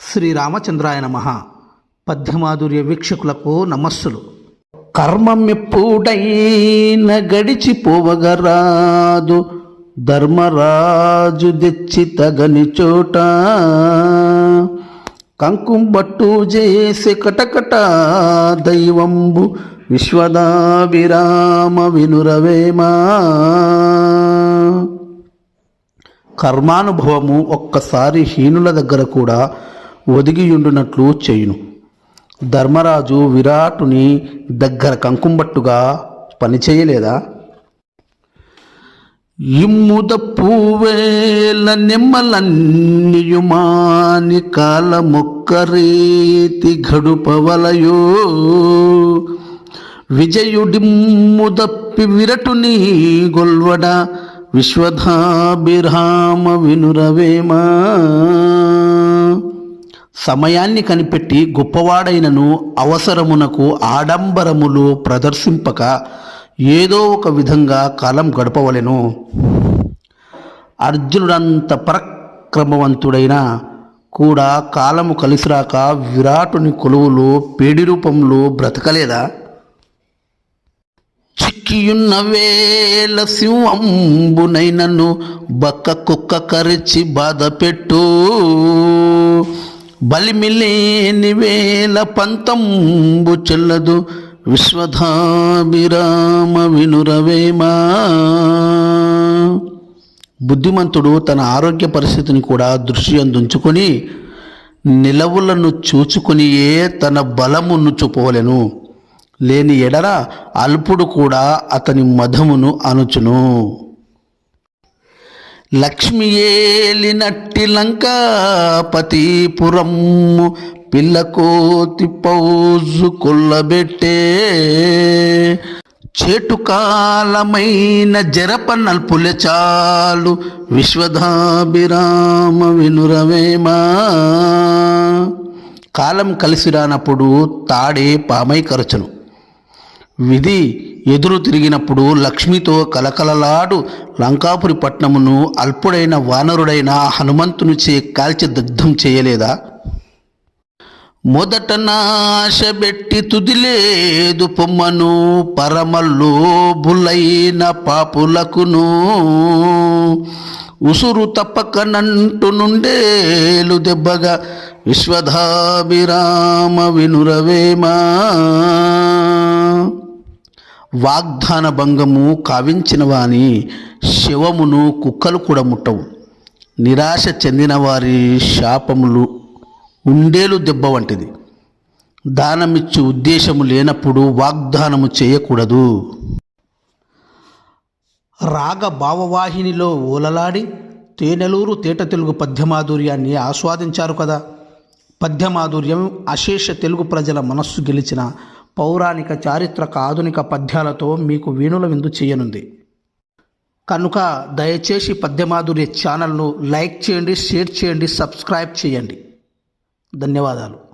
శ్రీరామచంద్రాయ నమ. పద్యమాధుర్య వీక్షకులకు నమస్సులు. కర్మమెప్పుడైన గడిచిపోవగరాదు ధర్మరాజు తెచ్చి తగని చోట. కంకుం బట్టు చేసే కటకట దైవంబు విశ్వదా విరామ వినురవేమా. కర్మానుభవము ఒక్కసారి హీనుల దగ్గర కూడా ఒదిగియుండునట్లు చేయును. ధర్మరాజు విరాటుని దగ్గర కంకుంబట్టుగా పనిచేయలేదా? ఇమ్ముద పూవేల నెమ్మలన్నియుమాని కాలమొక్కరీతి గడుపవలయో విజయుడిమ్ముదప్పి విరటుని గొల్వడ విశ్వధాభిరామ వినురవేమా? సమయాన్ని కనిపెట్టి గొప్పవాడైనను అవసరమునకు ఆడంబరములు ప్రదర్శింపక ఏదో ఒక విధంగా కాలం గడపవలెను. అర్జునుడంత పరక్రమవంతుడైన కూడా కాలము కలిసిరాక విరాటుని కొలువులు పేడి రూపంలో బ్రతకలేదా? చిక్కియున్న వేల సింహంబునైనను బక్క కుక్క కరిచి బాధ పెట్టు బలిమిలేని వేల పంతంబు చెల్లదు విశ్వధాభిరామ వినురవేమా. బుద్ధిమంతుడు తన ఆరోగ్య పరిస్థితిని కూడా దృష్టి అందుంచుకొని నిలవులను చూచుకునియే తన బలమును చూపవలెను. లేని ఎడల అల్పుడు కూడా అతని మధమును అనుచును. లక్ష్మి ఏలినట్టి లంకాపతిపురమ్ము పిల్లకోతి పౌజు కొల్లబెట్టే. చేటుకాలమైన జరప నల్పుల చాలు విశ్వధాభిరామ వినురవేమా. కాలం కలిసి రానప్పుడు తాడే పామై కరచను. విధి ఎదురు తిరిగినప్పుడు లక్ష్మితో కలకలలాడు లంకాపురి పట్నమును అల్పుడైన వానరుడైన హనుమంతునిచే కాల్చి దగ్ధం చేయలేదా? మొదట నాశబెట్టి తుదిలేదు పొమ్మను పరమలోబులైన పాపులకును. ఉసురు తప్పకనంటు నుండేలు దెబ్బగా విశ్వధాభిరామ వినురవేమా? వాగ్దాన భంగము కావించిన వాని శివమును కుక్కలు కూడా ముట్టవు. నిరాశ చెందిన వారి శాపములు ఉండేలు దెబ్బ వంటిది. దానమిచ్చు ఉద్దేశము లేనప్పుడు వాగ్దానము చేయకూడదు. రాగ భావవాహినిలో ఓలలాడి తేనెలూరు తేట తెలుగు పద్యమాధుర్యాన్ని ఆస్వాదించారు కదా. పద్యమాధుర్యం అశేష తెలుగు ప్రజల మనస్సు గెలిచిన పౌరాణిక చారిత్రక ఆధునిక పద్యాలతో మీకు వీణుల విందు చేయనుంది. కనుక దయచేసి పద్యమాధుర్య ఛానల్ను లైక్ చేయండి షేర్ చేయండి సబ్స్క్రైబ్ చేయండి. ధన్యవాదాలు.